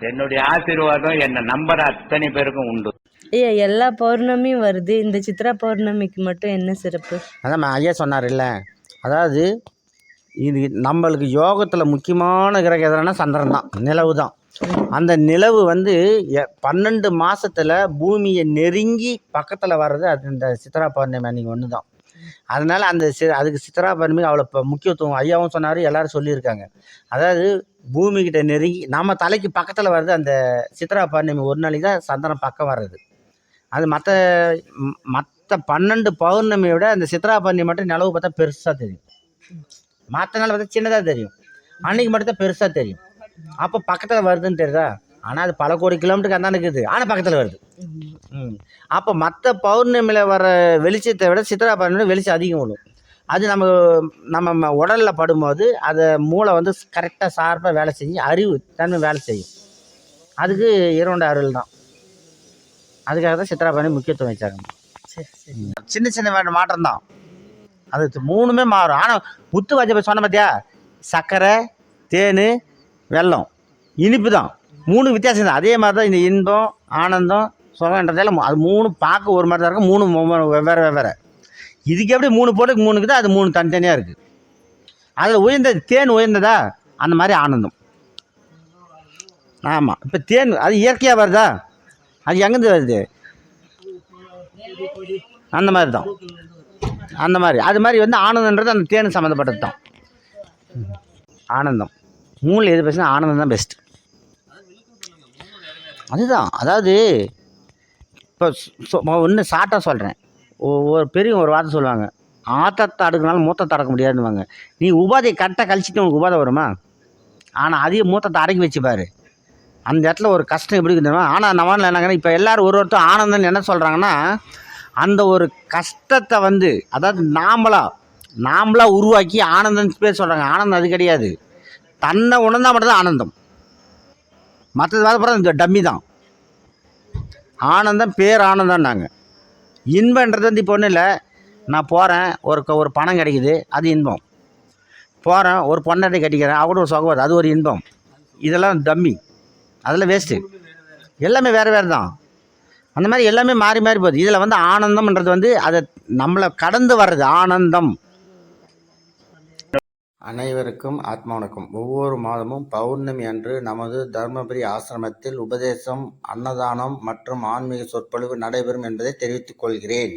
என்னுடைய ஆசீர்வாதம் என்னை நம்புற அத்தனை பேருக்கும் உண்டு. ஐயா எல்லா பௌர்ணமியும் வருது. இந்த சித்ரா பௌர்ணமிக்கு மட்டும் என்ன சிறப்பு? அதான் ஐயா சொன்னார் இல்லை அதாவது இது நம்மளுக்கு யோகத்தில் முக்கியமான கிரகம் எதுனா சந்திரன் தான். நிலவு தான். அந்த நிலவு வந்து எ- பன்னெண்டு மாசத்துல பூமியை நெருங்கி பக்கத்தில் வர்றது அது இந்த சித்ரா பௌர்ணமி அன்னைக்கு ஒன்று தான் அதனால அந்த சி அதுக்கு சித்ரா பௌர்ணமி அவ்வளோ இப்போ முக்கியத்துவம் ஐயாவும் சொன்னார் எல்லாரும் சொல்லியிருக்காங்க. அதாவது பூமி கிட்ட நெருங்கி நம்ம தலைக்கு பக்கத்தில் வர்றது அந்த சித்ரா பௌர்ணமி ஒரு நாளைக்கு தான் சந்திரன் பக்கம் வர்றது. அது மற்ற மற்ற பன்னெண்டு பௌர்ணமியை விட அந்த சித்ரா பௌர்ணமி மட்டும் நிலவு பார்த்தா பெருசாக தெரியும். மற்ற நாள் பார்த்தா சின்னதாக தெரியும். அன்னைக்கு மட்டும் தான் பெருசாக தெரியும். அப்போ பக்கத்தில் வருதுன்னு தெரியுதா? ஆனால் அது பல கோடி கிலோமீட்டருக்கு அந்தாண்ட இருக்குது. ஆனால் பக்கத்தில் வருது. ம். அப்போ மற்ற பௌர்ணமியில் வர வெளிச்சத்தை விட சித்ரா பௌர்ணமி வெளிச்சம் அதிகம் வரும் அது நம்ம நம்ம உடலில் படும்போது அதை மூளை வந்து கரெக்டாக ஷார்ப்பாக வேலை செஞ்சு அறிவு தன்மை வேலை செய்யும். அதுக்கு இரண்டு அருள் தான். அதுக்காக தான் சித்ரா பௌர்ணமி முக்கியத்துவம் வச்சாங்க. சரி சரி. சின்ன சின்ன மாற்றம் தான். அது மூணுமே மாறும். ஆனால் முத்து வச்ச சொன்ன பார்த்தியா சர்க்கரை தேன் வெல்லம். இனிப்பு தான். மூணு வித்தியாசம் தான். அதே மாதிரி தான் இந்த இன்பம் ஆனந்தம் சுகன்றதால அது மூணு பார்க்க ஒரு மாதிரி தான் இருக்கும். மூணு வெவ்வேறு வெவ்வேறு. இதுக்கு எப்படி மூணு போட்டுக்கு மூணு இருக்குது அது மூணு தனித்தனியாக இருக்குது அதில் உயர்ந்தது தேன் உயர்ந்ததா? அந்த மாதிரி ஆனந்தம். ஆமாம் இப்போ தேன் அது இயற்கையாக வருதா? அது எங்கேருந்து வருது? அந்த மாதிரி தான் அந்த மாதிரி. அது மாதிரி வந்து ஆனந்தன்றது அந்த தேன் சம்மந்தப்பட்டது தான். ஆனந்தம். மூணில் எது பேசுனா ஆனந்தம் தான் பெஸ்ட் அதுதான். அதாவது இப்போ ஒன்று ஷார்ட்டாக சொல்கிறேன் ஒரு பெரிய ஒரு வார்த்தை சொல்லுவாங்க. ஆத்தத்தை அடுக்கினாலும் மூத்தத்தை அடக்க முடியாதுன்னுவாங்க. நீ உபாதையை கரெக்டாக கழிச்சிட்டு உனக்கு உபாதை வருமா? ஆனால் அதையும் மூத்தத்தை அடக்கி வச்சு அந்த இடத்துல ஒரு கஷ்டம் எப்படி இருக்குதுன்னா ஆனால் நம்ம என்னங்கன்னா இப்போ எல்லாரும் ஒரு ஒருத்தர் ஆனந்தம் என்ன சொல்கிறாங்கன்னா அந்த ஒரு கஷ்டத்தை வந்து அதாவது நாமளா நாமளா உருவாக்கி ஆனந்தன் பேர் சொல்கிறாங்க ஆனந்தம் அது கிடையாது. தன்னை உணர்ந்தா மட்டும்தான் ஆனந்தம். மற்றது அப்புறம் இந்த டம்மி தான். ஆனந்தம் பேர் ஆனந்தம்னாங்க. இன்பன்றது வந்து இப்போ ஒன்றும் இல்லை நான் போகிறேன் ஒரு க- ஒரு பணம் கிடைக்குது அது இன்பம். போகிறேன் ஒரு பொண்ணாட்டி கட்டிக்கிறேன் அவட ஒரு சுகவாது அது ஒரு இன்பம். இதெல்லாம் டம்மி அதெல்லாம் வேஸ்ட்டு எல்லாமே வேறு வேறு தான். அந்த மாதிரி எல்லாமே மாறி மாறி போகுது. இதில் வந்து ஆனந்தம்ன்றது வந்து அதை நம்மளை கடந்து வர்றது ஆனந்தம். அனைவருக்கும் ஆத்மா வணக்கம் ஒவ்வொரு மாதமும் பௌர்ணமி அன்று நமது தர்மபுரி ஆசிரமத்தில் உபதேசம் அன்னதானம் மற்றும் ஆன்மீக சொற்பொழிவு நடைபெறும் என்பதை தெரிவித்துக் கொள்கிறேன்.